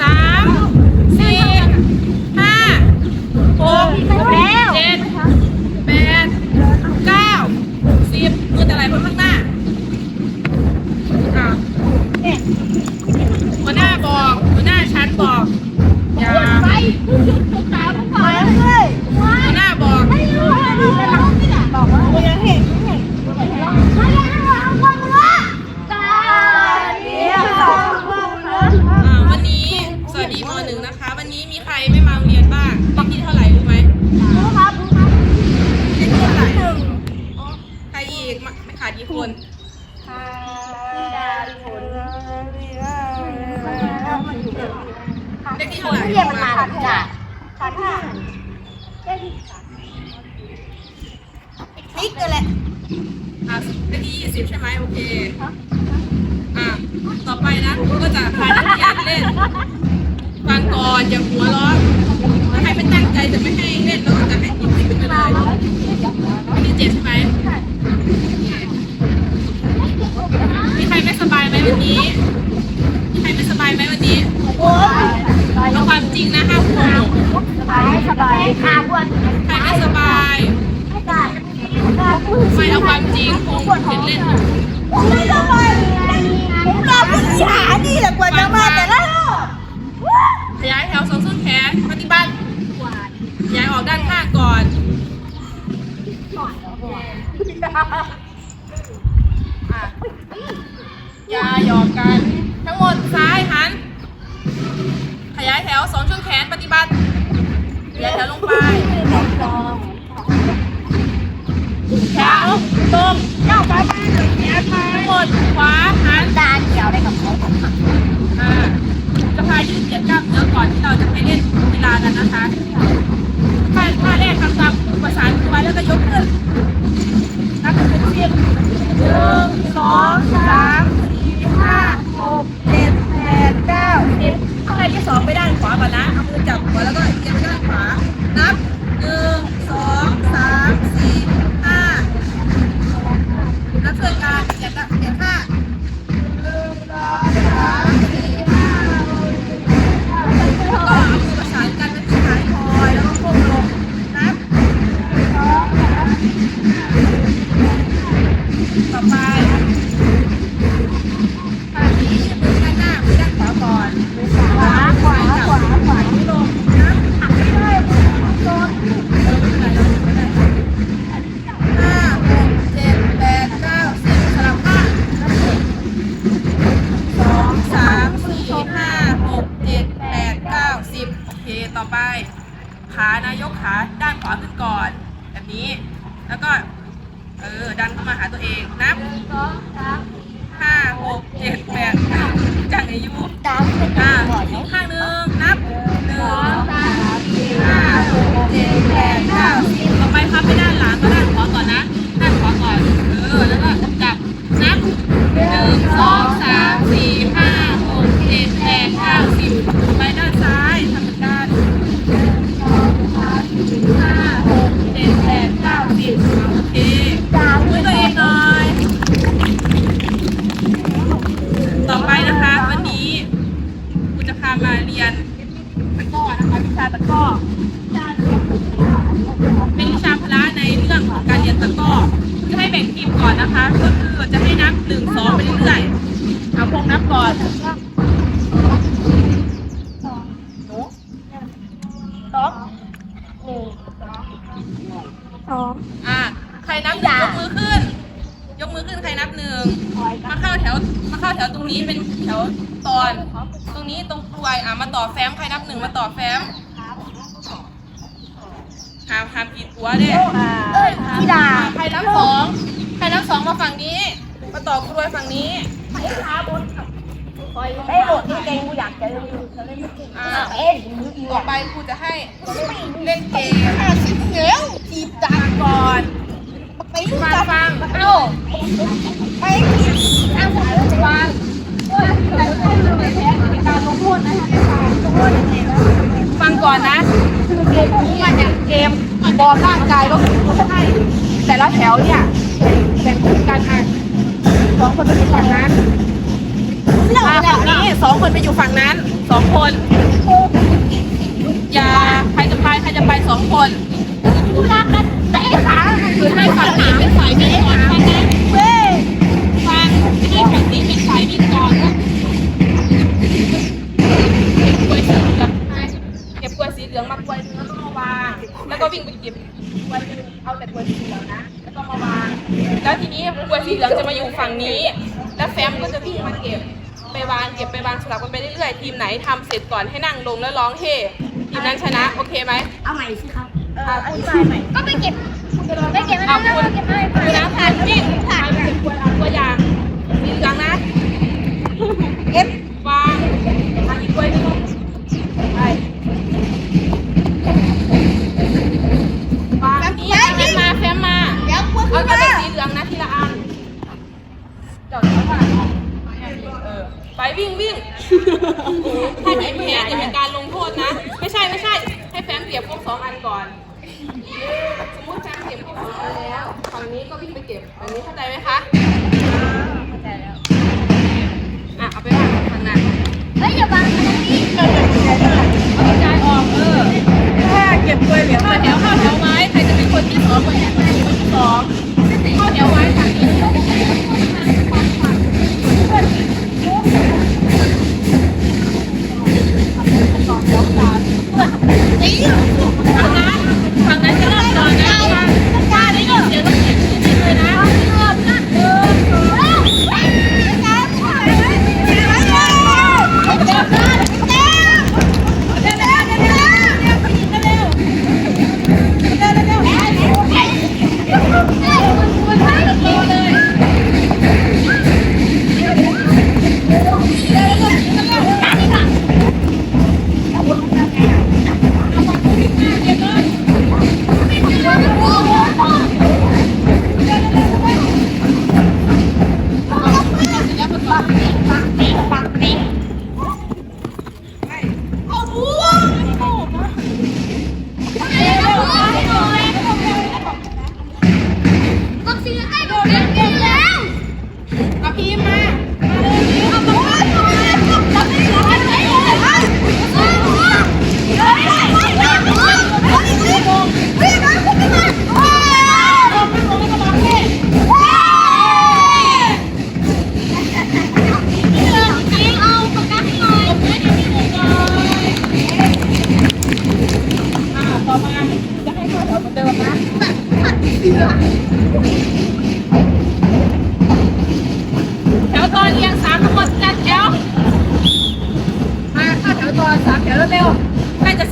สามสี่ห้าหกเจ็ดแปดเก้าสิบมืออะไหนพ้นข้างหน้าอะหัวหน้าบอกหัวหน้าชั้นบอกอย่า คนดาผลเลขที่เท่าไหร่เรียกมันมาแบบจ้ะขาดห้าพลิกกันแหละอะเลขที่ยี่สิบใช่ไหมโอเคอะต่อไปนะครูก็จะพานักเรียนเล่นฟังก่อนอย่าหัวร้อนถ้าใครเป็นตั้งใจจะไม่ให้เล่นแล้วจะให้ติดติดไปเลยไม่ได้เจ็บใช่ไหมใครไม่สบายไหม วันนี้ใครไม่สบายไหมวันนี้เอาความจริงนะห้ามโกหกสบายสบายขาบวนใครไม่สบายไม่เอาความจริงคงเห็นเล่นไม่สบายผมรอผู้ชายนี่แหละกว่าจะมาแต่ละรอบขยายแถวสองส้นแขนปฏิบัติขยายออกด้านข้างก่อนอะ อย่าหยอกกัน ทั้งหมดซ้ายหัน ขยายแถวสองช่วงแขนปฏิบัติขยายแถวลงไปแถวตรงเจ้าไปบ้านเลยเนี่ยไปทั้งหมดขวาหันดานเกี่ยวอะไรกับเขาอ่าจะพายืดเหยียดกล้ามเนื้อก่อนที่เราจะไปเล่นกีฬากันนะคะท่าท่าแรกทำตามประสานมือไว้แล้วก็ยกขึ้นนับเป็นสิบหนึ่งสองสาม ห้าหกเจ็ดแปดเก้าสิบข้างในที่สองไปด้านขวาก่อนนะเอามือจับหัวแล้วก็เอียงไปด้านขวา นับหนึ่งสอง ดันเข้ามาหาตัวเองนับสองสามห้าหกเจ็ดแปดเก้าจังอายุตามเป็นอ่าก่อนอี ก่อนนะคะ ก็คือจะให้นับหนึ่งสองไปเรื่อย ก่อนนะเกมนี้มาจากเกมบอลร่างกายก็คือให้แต่ละแถวเนี่ยแบ่งกลุ่มกันอะสองคนเป็นฝั่งนั้นมาฝั่งนี้สองคนไปอยู่ฝั่งนั้นสองคน อย่าใครจะไปใครจะไปสองคนกูรักกันเตะขาคือให้ฝั่งนี้เป็นฝ่ายวิ่งก่อนฟังนะฟังให้ฝั่งนี้เป็นฝ่ายวิ่งก่อน ล้วยสีเหลืองเก็บกล้วยสีเหลืองมากล้วยเนื้อแล้วก็มาวาง แล้วก็วิ่งไปเก็บกล้วยเหลืองเอาแต่กล้วยสีเหลืองนะแล้วก็มาวาง แล้วทีนี้กล้วยสีเหลืองจะมาอยู่ฝั่งนี้ แล้วแฟมก็จะวิ่งมาเก็บไปวางเก็บไปวางสลับกันไปเรื่อยๆทีมไหนทำเสร็จก่อนให้นั่งลงแล้วร้องเฮ่ทีมนั้นชนะโอเคไหมเอาใหม่สิครับอะอธิบายใหม่ก็ไปเก็บไปเก็บเอาไม่คุได้ณเก็บไม่คุได้ณนะผ่านวิ่งผ่านเก็บกล้วยเอาตัวอย่างสีเหลืองนะ วิ่งวิ่งถ้าทีมแพ้จะเป็นการลงโทษนะ ไม่ใช่ไม่ใช่ ให้แฟมเก็บครบสองอันก่อน สมมติแฟมเก็บครบสองอันแล้วฝั่งนี้ก็วิ่งไปเก็บแบบนี้เข้าใจไหมคะเข้าใจแล้วอะเอาไปวางข้างหน้าเฮ้ยอย่าบังตรงนี้เอากระจายออกเออถ้าเก็บกล้วยเหลืองเข้าแถวเข้าแถวไว้ใครจะเป็นคนที่สองคนที่คน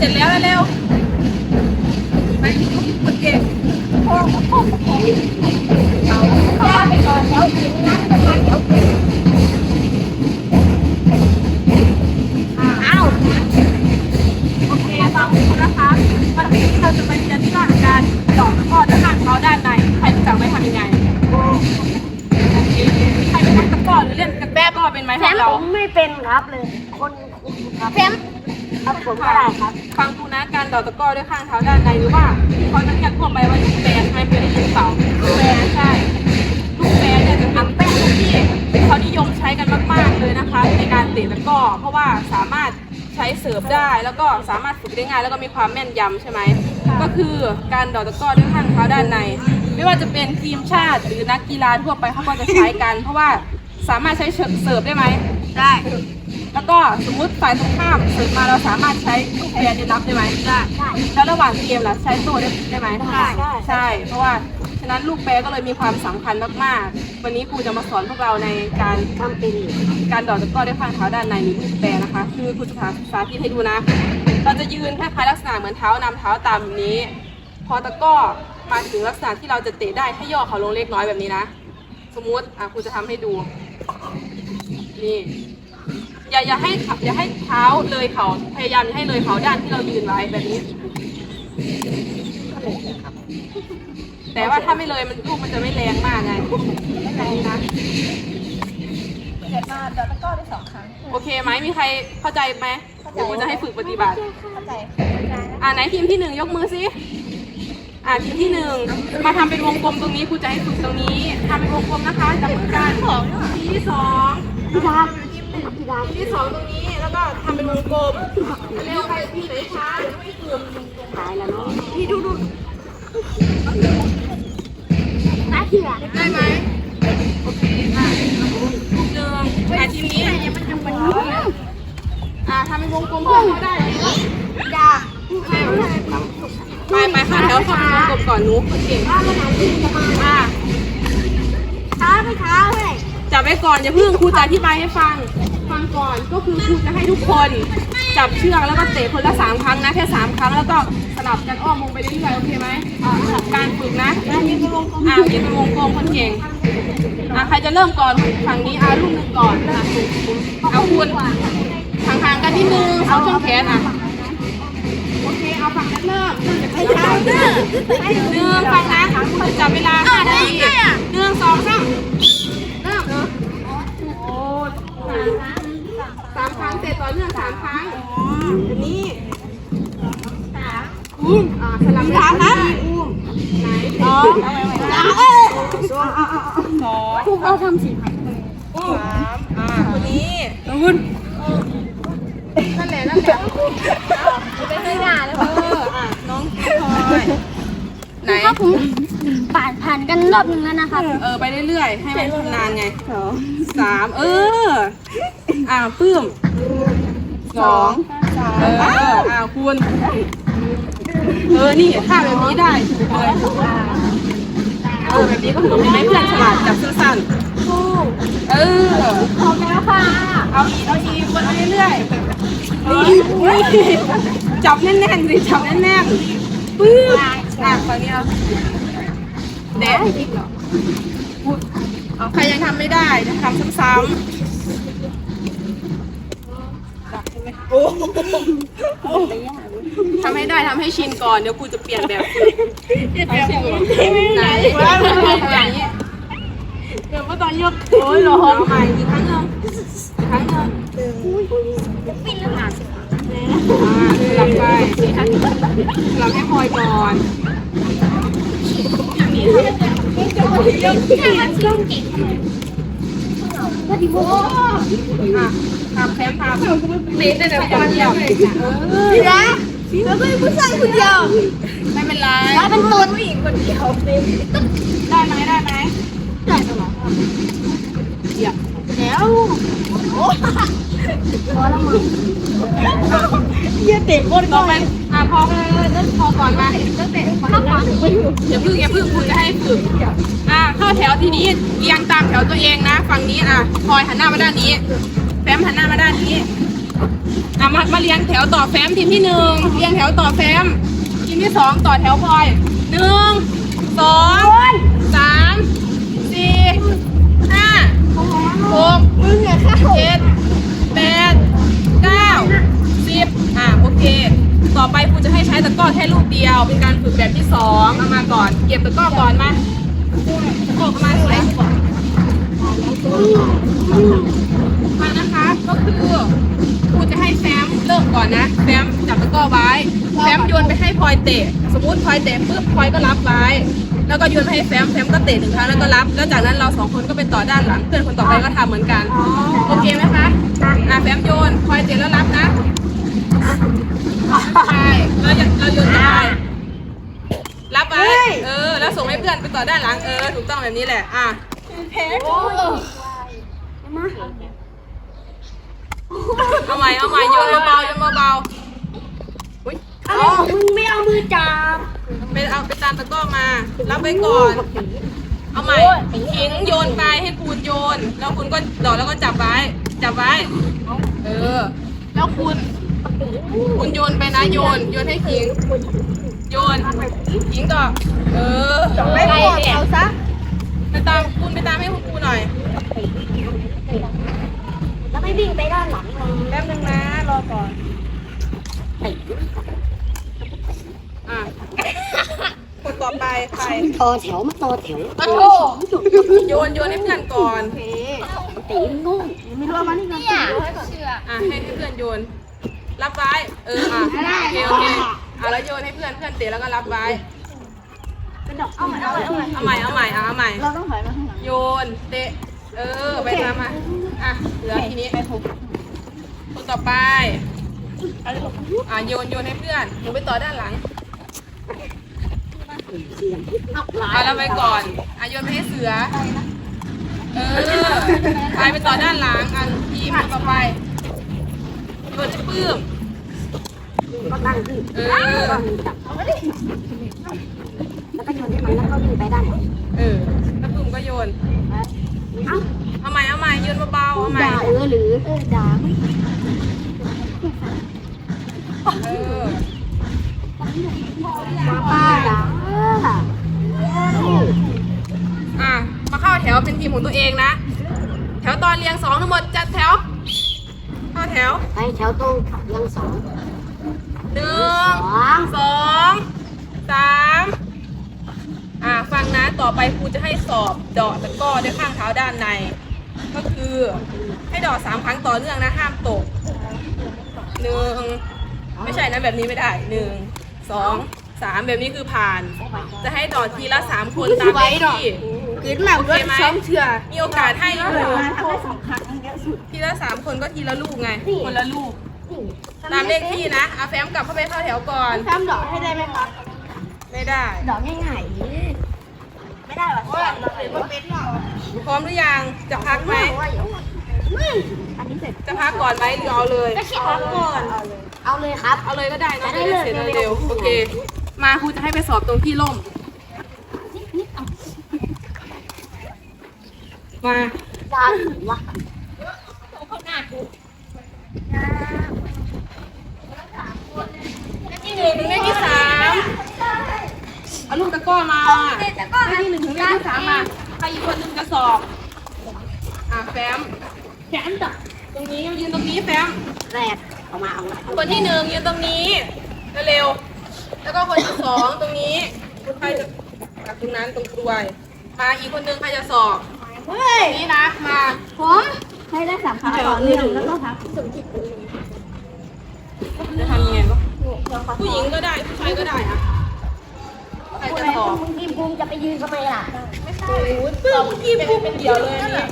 ร็จแล้วเร็วๆ การดอกตะกร้อด้วยข้างเท้าด้านในหรือว่าเขาจะเรียกทั่วไปว่าลูกแปรใช่ไหมเคยได้ยินเปล่าลูกแปรใช่ลูกแปรเนี่ยจะเป็นแป้งที่เขานิยมใช้กันมากๆเลยนะคะ ในการเตะตะกร้อเพราะว่าสามารถใช้เสิร์ฟได้แล้วก็สามารถฝึกได้ง่าย แล้วก็มีความแม่นยำใช่ไหมก็คือการดอกตะก้อด้วยข้างเท้าด้านใน ไม่ว่าจะเป็นทีมชาติหรือนักกีฬาทั่วไปเขาก็จะใช้กัน เพราะว่าสามารถใช้เสิร์ฟได้ไหมได้ แล้วก็สมมุติฝ่ายตรงข้ามเสิร์ฟมาเราสามารถใช้ลูกแปรได้รับได้ไหมได้แล้วระหว่างเกมล่ะใช้โต้ได้ได้ไหมได้ได้ใช่ เพราะว่าฉะนั้นลูกแปรก็เลยมีความสำคัญมากๆ วันนี้ครูจะมาสอนพวกเราในการทำเป็นการดอกตะกร้อด้วยข้างเท้าด้านในหรือลูกแปรนะคะ คือครูจะสาธิตให้ดูนะ เราจะยืนคล้ายๆลักษณะเหมือนเท้านำเท้าตามแบบนี้ พอตะกร้อมาถึงลักษณะที่เราจะเตะได้ให้ย่อเขาลงเล็กน้อยแบบนี้นะ สมมุติอะครูจะทำให้ดูนี่ อย่าอย่าให้ขาอย่าให้เท้าเลยเขาพยายามอย่าให้เลยเขาด้านที่เรายืนไว้แบบนี้ แต่ว่าถ้าไม่เลยมันลูกมันจะไม่แรงมากไงแบบนี้นะเสร็จมาเดี๋ยวตะก้อได้สองครั้ง โอเคไหมมีใครเข้าใจไหมเดี๋ยวกูจะให้ฝึกปฏิบัติ เข้าใจอ่าไหนทีมที่หนึ่งยกมือสิอ่าทีมที่หนึ่งมาทำเป็นวงกลมตรงนี้ครูจะให้ฝึกตรงนี้ทำเป็นวงกลมนะคะจับมือกันทีมที่สองพี่ครับ ทีที่สองตรงนี้แล้วก็ทำเป็นวงกลมเร็วใครพี่ไหนช้าเดี๋ยวไม่เกือบตายแล้วเนาะพี่ดูดูตาเถื่อนได้ไหมโอเคค่ะลูกเดิมอะทีนี้อะทำเป็นวงกลมเพื่อเขาได้ไหมดาไปไปค่ะแถวเข้าเป็นวงกลมก่อนหนูคนเก่งถ้ามันหาที่จะมาอะช้าไม่ช้าเลยจับไว้ก่อนอย่าเพิ่งครูจะอธิบายให้ฟังฟัง ก่อนก็คือครูจะให้ทุกคนจับเชือกแล้วก็เตะคนละสามครั้งนะแค่สามครั้งแล้วก็สลับกันอ้อมวงไปเรื่อยๆโอเคไหมอ่าการฝึกนะอ่ายืนเป็นวงกลมอ่ายืนเป็นวงกลมคนเก่งอ่าใครจะเริ่มก่อนฝั่งนี้อ่าลูกหนึ่งก่อนอะเอาคุณห่างๆกันนิดนึงเอาช่วงแขนอะโอเคเอาฝั่งนั้นเริ่มเริ่มจากไม่ช้าหนึ่งฟังนะคุณจับเวลาห้านาทีหนึ่งสองสามเริ่มเนอะโอ้สามครั้งเสร็จต่อเนื่องสามครั้งอันนี้อุ้มอ่าสลับไปสามนะอุ้มไหนสองสามเอ้ยสองพวกเราทำสิอุ้มสามอ่าคนนี้อุ้มนั่นแหละนั่นแหละไปไม่ได้แล้วเอออะน้องพลอยไหน ถ้าผมผ่านผ่านกันรอบนึงแล้วนะครับเออไปเรื่อยๆ ให้มันชำนาญไงสามเออ อ่าปื้มสองเอออ่าคุณเออ นี่ท่าแบบนี้ได้ถูกเลยเออแบบนี้ก็ถูกไหมเพื่อนฉลาดจับสั้นๆเออพร้อมแล้วค่ะ เอาอีกเอาอีกวนไปเรื่อยๆนี่นี่จับแน่นๆสิจับแน่นๆปื้มอะฝั่งนี้เอา เด็ดเอาใครยังทำไม่ได้จะทำซ้ำๆทำให้ได้ทำให้ชินก่อนเดี๋ยวกูจะเปลี่ยนแบบเอาชินก่อนไหนอย่างนี้เดี๋ยวก็ต้องยกโอ้ยร้อนใหม่อีกครั้งหนึงอีกครั้งหนึงปิดแล้วค่ะอ่าสลับไปสลับให้พลอยก่อน พี่นะแล้วก็ผู้ชายคนเดียวไม่เป็นไรแล้วเป็นตัวผู้หญิงคนเดียวได้ไหมได้ไหมได้ตลอดเดี๋ยวแล้วโอ้พอแล้วมึงเฮียเต่อไป อะพอพอก่อนมาข้าวขวานไปอยู่อย่าพึ่งอย่าพึ่งคุณจะให้ฝึกอะเข้าแถวทีนี้เรียงตามแถวตัวเองนะ ฝั่งนี้อะพลอยหันหน้ามาด้านนี้ แฟมหันหน้ามาด้านนี้อะมามาเรียงแถวต่อแฟมทีมที่หนึ่งเรียงแถวต่อแฟมทีมที่สองต่อแถวพลอยหนึ่งสองสามสี่ห้าหกเนี่ยข้าวเจ็ดแปดเก้าสิบอะโอเค ต่อไปครูจะให้ใช้ตะกร้อแค่ลูกเดียว เป็นการฝึกแบบที่สองเอามาก่อน เก็บตะกร้อก่อนมาตะกร้อประมาณเท่าไรก่อนมานะคะก็คือครูจะให้แฟมเริ่มก่อนนะแฟมจับตะกร้อไว้แฟมโยนไปให้พลอยเตะ สมมติพลอยเตะปุ๊บพลอยก็รับไว้ แล้วก็โยนไปให้แฟมแฟมก็เตะหนึ่งครั้งแล้วก็รับ แล้วจากนั้นเราสองคนก็ไปต่อด้านหลังเพื่อนคนต่อไปก็ทำเหมือนกัน โอเคไหมคะอะแฟมโยนพลอยเตะแล้วรับนะ ใช่เราเราโยนไปรับไว้เออ แล้วส่งให้เพื่อนไปต่อด้านหลัง เออ ถูกต้องแบบนี้แหละ อะเอาใหม่เอาใหม่โยนเบาๆโยนเบาๆอุ้ยอะไรของมึงไม่เอามือจับไปเอาไปตามตะกร้อมา รับไว้ก่อน เอาใหม่ทิ้งโยนไปให้คุณโยน แล้วคุณก็ดอกแล้วก็จับไว้ จับไว้ เออ แล้วคุณ คุณโยนไปนะโยน โยนให้ขิง โยนขิงต่อเออไม่หมดเอาซะไปตามคุณไปตามให้คุณครูหน่อย แล้วไม่วิ่งไปด้านหลังมึงแป๊บนึงนะ รอก่อนอะคนต่อไปใครต่อแถวมาต่อแถวปะโถโยนโยนให้เพื่อนก่อนตีนงูไม่รู้ว่านี่กันเนี่ยอะให้ให้เพื่อนโยน รับไว้ เอออะโอเคโอเคอะแล้วโยนให้เพื่อนเพื่อนเตะแล้วก็รับไว้เอาใหม่เอาใหม่เอาใหม่เอาใหม่เอาใหม่อะเอาใหม่ เราต้องถอยมาข้างหลังโยนเตะ เออ ไปตามมาอะ เหลือทีนี้ต่อไป อ่าโยนโยนให้เพื่อน หนูไปต่อด้านหลังอ่าเราไปก่อนอะโยนไปให้เสือ เออ ไปไปต่อด้านหลังอะทีมต่อไป โยนให้ปื้มก็ตั้งขึ้นเออก็มีจับแล้วก็โยนให้มันแล้วก็วิ่งไปด้านเออแล้วปื้มก็โยนเอ้าเอาใหม่เอาใหม่โยนเบาๆเอาใหม่ด่าเออหรือเออด่าไม่เออมาป้าด่าอะมาเข้าแถวเป็นทีมของตัวเองนะ แถวตอนเรียงสองทั้งหมดจัดแถวเข้า แถวไปแถวตรงยังสองหนึ่สงองสองสามอ่าฟังนะต่อไปครูจะให้สอบเดาะตะกร้อด้วยข้างเท้าด้านใน ก็คือให้เดาะสามครั้งต่อเนื่องนะห้ามตกหนึ่งไม่ใช่นะแบบนี้ไม่ได้หนึ่งสองสามแบบนี้คือผ่าน จะให้เดอดทีละสามคนตามเลขที่ ขึ้นมาด้วยซ้อมเชื่อมีโอกาสให้อยู่ทำได้สองครั้งเยอะสุดทีละสามคนก็ทีละลูกไง คนละลูกตามเลขที่นะเอาแฟ้มกลับเข้าไปเข้าแถวก่อนทำดอกให้ได้ไหมครับ ไม่ได้ ดอกง่ายๆไม่ได้หรอมันเป็นหรอพร้อมหรือยัง จะพักไหมอันนี้เสร็จจะพักก่อนไหมหรือเอาเลยพักก่อน เอาเลยครับ เอาเลยก็ได้นะจะได้จะได้เสร็จเลิกเร็เร็ววๆๆโอเค มาครูจะให้ไปสอบตรงที่ร่ม มาจานวะเลขที่หนึ่งถึงเลขที่สามเอาลูกตะกร้อมาเลขที่หนึ่งถึงเลขที่สามมาใครอีกคนหนึ่งจะสอบ อะแฟ้มแขนดอกตรงนี้ยืนตรงนี้แฟ้มแรกเอามาเอามาคนที่หนึ่งยืนตรงนี้เร็วแล้วก็คนที่สองตรงนี้ใครจะกับตรงนั้นตรงกลวยมาอีกคนนึงใครจะสอบ เฮ้ย นี่นะ มาผมให้ได้สามครั้งต่อเนื่องแล้วก็พักจะทำยังไงก็ผู้หญิงก็ได้ ผู้ชายก็ได้อะใครจะสอบคุณทีมภูมิจะไปยืนทำไมล่ะ ไม่ใช่สอบทีมเป็นเป็นเดี่ยวเลยอันนี่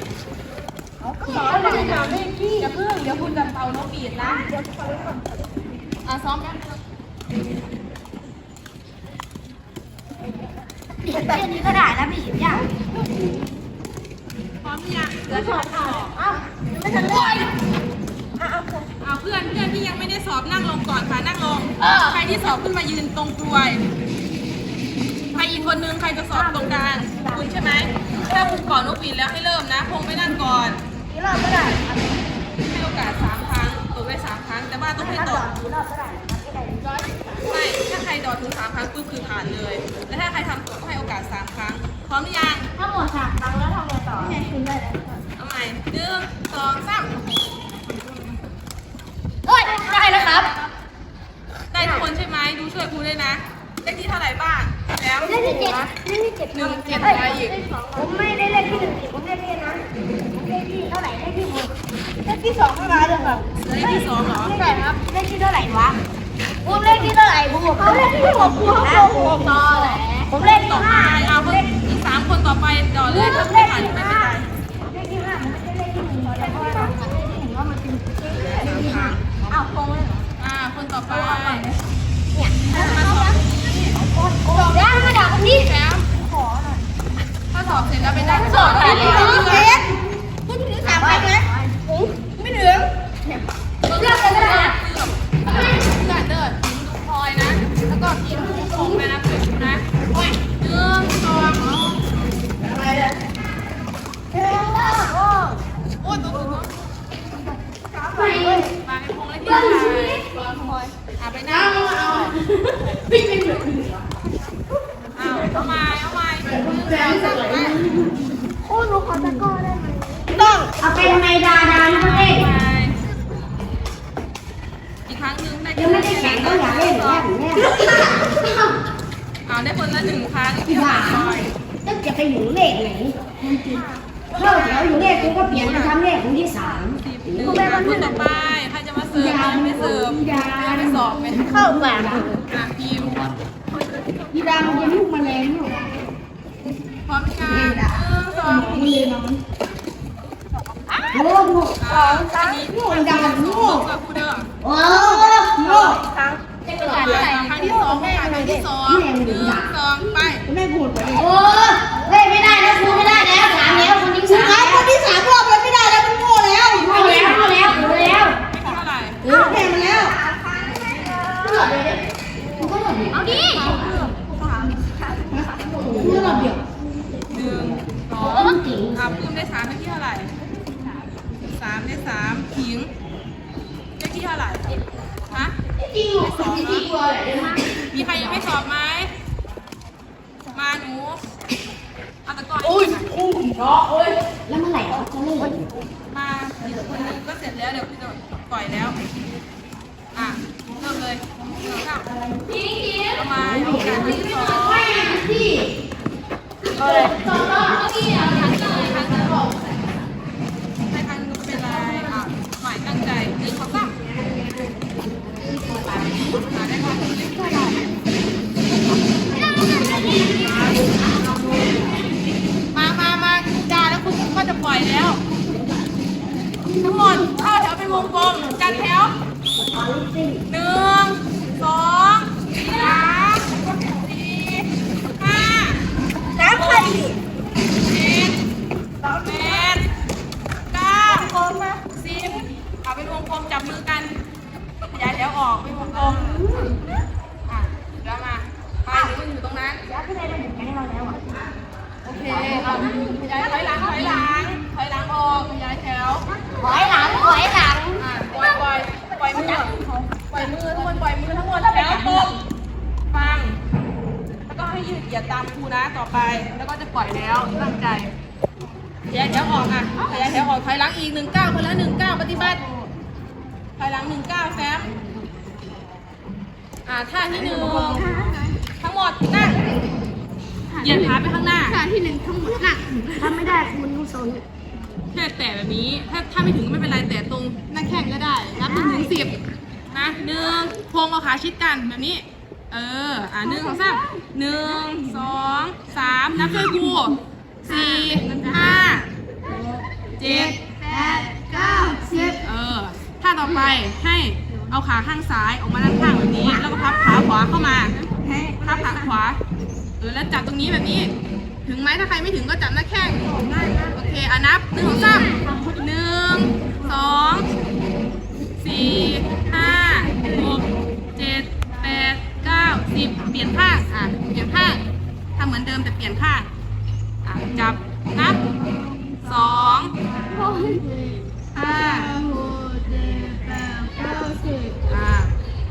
สอนเลยค่ะไม่พี่อย่าเพิ่งเดี๋ยวคุณจะเป่านกบีดนะอะซ้อมนะแค่นี้ก็ได้นะไม่หยิบยากพ ร้อมยังเดี๋ยวสอบสอบอ้าวไม่ทันเลยเอาเพื่อนเพื่อนที่ยังไม่ได้สอบนั่งลงก่อนค่ะนั่งลง ใครที่สอบขึ้นมายืนตรงกลวย ใครอีกคนนึงใครจะสอบตรงกลางคุณใช่ไหมถ้าคุณก่อนนกหวีดแล้วให้เริ่มนะพงไปนั่นก่อนกี่รอบก็ได้ให้โอกาสสามครั้งตกได้สามครั้ง แต่ว่าต้องให้ตอบกี่รอบก็ได้ไม่ ถ้าใครดอดถึงสามครั้งปุ๊บคือผ่านเลยแต่ถ้าใครทำตกก็ให้โอกาสสามครั้ง พร้อมหรือยังถ้าหมดสามครั้งแล้วทำไงต่อให้คุณได้แล้วเอาใหม่หนึ่งสองสามโอ้ยได้แล้วครับ ได้ทุกคนใช่ไหมดูช่วยครูด้วยนะเลขที่เท่าไหร่บ้าง แล้วเลขที่เจ็ดเลขที่เจ็ดหนึ่งเจ็ดอะไรอีก ผมไม่ได้เลขที่หนึ่งผมได้เลขนะผมเลขที่เท่าไหร่เลขที่หกเลขที่สองเท่าไหร่เลยครับเลขที่สองเหรอใช่ครับเลขที่เท่าไหร่วะ ผมเลขที่เท่าไหร่ผมเขาเลขที่หกผมนะผมต่อแหละผมเลขที่ต่อไปห้าเอาคนอีกสามคนต่อไปดอดเลยถ้าเลไม่ขผ่านที่ไม่เป็นห้าไรเลขที่ห้ามันไม่ใช่เลขที่หนึ่งแต่เพราะว่าเลขที่หนึ่งว่ามันเป็นเลขที่ห้าอ้าวคงเลยอ่าคนต่อไปเนี่ยมาสอบจบแล้วมาด่าคนนี้แฟ้มขอหน่อยถ้าสอบเสร็จแล้วไปนั่งสอบได้ได้เลเลยยคุณถือสามไปไหมไม่ ไปนะเพื่นนะโอ้ยหนึ่งสองเฮ้ยโอ้โอ้ยตัวตัวไปมาในพงและที่ชายอะไปนั่งเอาเอาใหม่เหม่หนึ่งสองสามไปโอ้หนูขอตะก้อได้ไหมต้องเอาไปทำไมดาดานี่เล่นอีกครั้งนึงได้ยังไม่ได้แข่งก็อยากเล่นแน่แน่ เอาได้คนละหนึ่งครั้งที่ผ่านไปต้องจะไปอยู่เลขไหนเข้าแถวอยู่เลขกูก็เปลี่ยนมาทำเลขคนที่สามหนึ่งครั้งคนต่อไปใครจะมาเสิร์ฟนะไม่เสิร์ฟไม่สอบไหมเข้าปากอะทีมยีดามันจะลูกแมลงอยู่พร้อมกันหนึ่งสองมือน้องอ้าโง่โง่อ่าอันนี้โง่ดังโง่กับครูเด้อโอ้โง่ครั้ง ต่อไปครั้งที่สองค่ะครั้งที่สองหนึ่งสองไป แม่พูดไปโอ้เฮ้ยไม่ได้แล้วครูไม่ได้แล้วสามแล้วคนที่สามคนที่สามรอบเลยไม่ได้แล้วมันโง่แล้วโง่แล้วโง่แล้วโง่แล้ว ไม่เท่าไหร่ เออแพ้มาแล้ว เอาดิ เมื่อเราเดียว หนึ่งสองอ่าปื้มได้สามได้ที่เท่าไหร่สามได้สามขิงได้ที่เท่าไหร่ฮะ จริงเหรอจริงจริงกลัวเลย มีใครยังไม่สอบไหมมาหนูเอาตะกอน แล้วเมื่อไหร่เขาจะเล่น มาอีกคนนึงก็เสร็จแล้วเดี๋ยวคุณจะปล่อยแล้ว อะเริ่มเลยเริ่มค่ะ เอามาดูกันที่สองพี่ให้ทางนู้นเป็นไรอะหมายตั้งใจหนึ่งสองสามอะได้มามามาจาแล้วคุณก็จะปล่อยแล้ว ทั้งหมดเข้าแถวเป็นวงกลมจัดแถวหนึ่งสองสามสี่ห้า น้ำใคร เจ็ดแปดเก้าสิบเอาเป็นวงกลมจับมือกันขยายแถวออกเป็นวงกลมอะแล้วมาไปหรือคุณอยู่ตรงนั้นโอ เคเอาขยายถอยหลังถอยหลังถอยหลังออกขยายแถวถอยหลังถอยหลังอะปล่อยปล่อยปล่อยมือปล่อยมือทั้งหมดปล่อยมือทั้งหมดแล้วตรงฟัง แล้วก็ให้ยืดเหยียดตามครูนะต่อไป แล้วก็จะปล่อยแล้วตั้งใจยายแถวออกอะขยายแถวออกถอยหลังอีกหนึ่งเก้าคนละหนึ่งเก้าปฏิบัติถอยหลังหนึ่งเก้าแซมอ่าท่าที่หนึ่งทั้งหมดนั่ง เหยียดขาไปข้างหน้าขาที่หนึ่งทั้งหมดน่ะทำไม่ได้คุณผู้ชมแค่แตะแบบนี้ ถ้าถ้าไม่ถึงก็ไม่เป็นไรแตะตรงหน้าแข้งก็ได้ นับหนึ่งถึงสิบนะหนึ่งโพงเอาขาชิดกันแบบนี้ เออ อ่าหนึ่งสองสามหนึ่งสองสามนับด้วยครูสี่ห้าเจ็ดแปดเก้าสิบเออท่าต่อไปให้เอาขาข้างซ้ายออกมาด้านข้างแบบนี้ แล้วก็พับขาขวาเข้ามาพับขาขวา เออแล้วจับตรงนี้แบบนี้ ถึงไหมถ้าใครไม่ถึงก็จับหน้าแข้งโอเคอะนับหนึ่งสองสามหนึ่งสองสี่ห้าหกเจ็ดแปดเก้าสิบเปลี่ยนข้างอะเปลี่ยนข้างทำเหมือนเดิมแต่เปลี่ยนข้างอะจับนับสองห้าอ่า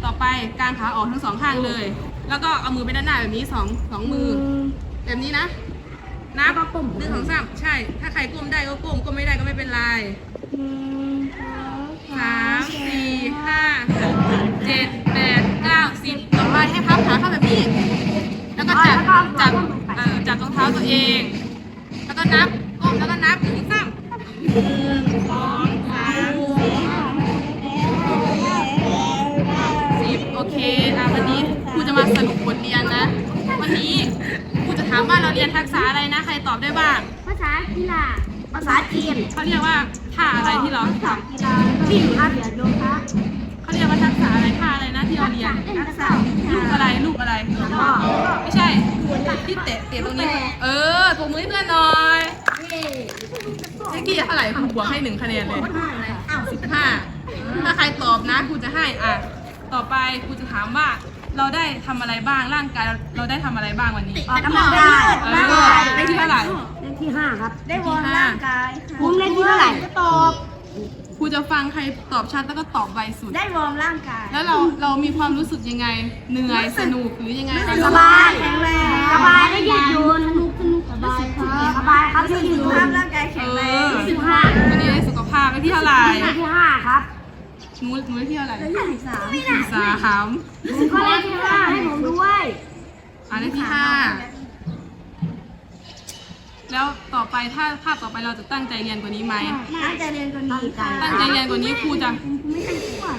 ต่อไปกางขาออกทั้งสองข้างเลย แล้วก็เอามือไปด้านหน้าแบบนี้สองสองมือแบบนี้นะนับหนึ่งสองสามใช่ ถ้าใครก้มได้ก็ก้มก้มไม่ได้ก็ไม่เป็นไรสามสี่ห้าหกเจ็ดแปดเก้าสิบต่อไปให้พับขาเข้าแบบนี้ แล้วก็จับจับเอ่อจับรองเท้าตัวเอง แล้วก็นับก้มแล้วก็นับหนึ่งสองสาม นนี้ครูจะถามว่าเราเรียนทักษะอะไรนะ ใครตอบได้บ้าง ภาษากีฬาภาษาจีนเขาเรียกว่าท่าอะไรที่เราทกีฬาวิ่งครับเดี๋ยวโยคะำเขาเรียกว่าทักษะอะไรท่าอะไรนะที่เราเรียนเล่นภาษาลูกอะไรลูกอะไรก็ไม่ใช่ที่เตะเตะตรงนี้ เออตัวมือให้เพื่อนหน่อยเมื่อกี้เท่าไหร่ครูบวกให้หนึ่งคะแนนเลย อ้าวสิบห้าถ้าใครตอบนะครูจะให้อะ ต่อไปครูจะถามว่า เราได้ทำอะไรบ้างร่างกายเราได้ทำอะไรบ้างวันนี้ออกกำลังกายเออได้ที่เท่าไหร่เล่นที่ห้าครับได้วอร์มร่างกายคุณเล่นที่เท่าไหร่ตอบครูจะฟังใครตอบชัดแล้วก็ตอบไวสุด ได้วอร์มร่างกายแล้วเราเรามีความรู้สึกยังไงเหนื่อยสนุกหรือยังไงสบายแข็งแรงสบายได้ยืดหยุ่นสนุกสนุกสบายครับสบายครับยืดหยุ่ภาพนร่างกายแข็งแรงสิบห้าวันนี้ได้สุขภาพได้ที่เท่าไหร่ที่ห้าครับ หนูหนูได้ที่เท่าไหร่สามสามผมก็เล่นที่ห้าให้ผมด้วยอันได้ที่ห้าแล้วต่อไปถ้าภาพต่อไปเราจะตั้งใจเรียนกว่านี้ไหมตั้งใจเรียนกันดีกันตั้งใจเรียนกว่านี้ครูจะ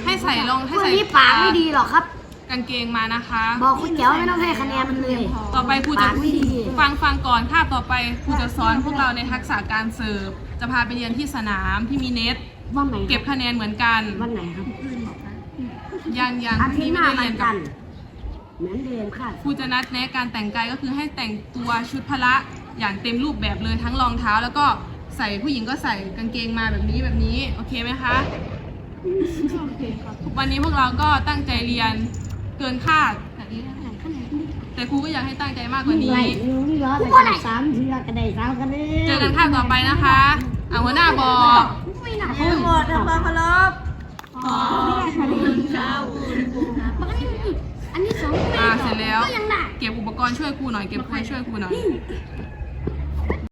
ให้ใส่รองให้คนใส่นี้ปากไม่ดีหรอกครับกางเกงมานะคะ บอกคุณเจ๋วไม่ต้องให้คะแนนมันเลย ต่อไปครูจะปากไม่ดีฟังฟังก่อนภาพต่อไปครูจะสอนพวกเราในทักษะการเสิร์ฟจะพาไปเรียนที่สนามที่มีเน็ต วันไหนเก็บคะแนนเหมือนกัน วันไหนครับยังยังอาพรุ่งทิตนี้ย์หไม่น้าได้วัเรียนนจักับนทร์เหมือนเดิมค่ะครูจะนัดแนะการแต่งกายก็คือให้แต่งตัวชุดพละอย่างเต็มรูปแบบเลยทั้งรองเท้า แล้วก็ใส่ผู้หญิงก็ใส่กางเกงมาแบบนี้แบบนี้โอเคไหมคะโอเคครับวันนี้พวกเราก็ตั้งใจเรียนเกินคาดแต่ครูก็อยากให้ตั้งใจมากกว่านี้นี่เหรอแต่กันสามเทือกระไดสามกันเลยเจอกันคาบต่อไปนะคะเอาหัวหน้าบอกไม่ หนักทั้งหมดนะคะเคารพอันนี้สองอ่าเสร็จแล้ว ก็ยังหนัก เก็บอุปกรณ์ช่วยครูหน่อย เก็บถ้วยช่วยครูหน่อย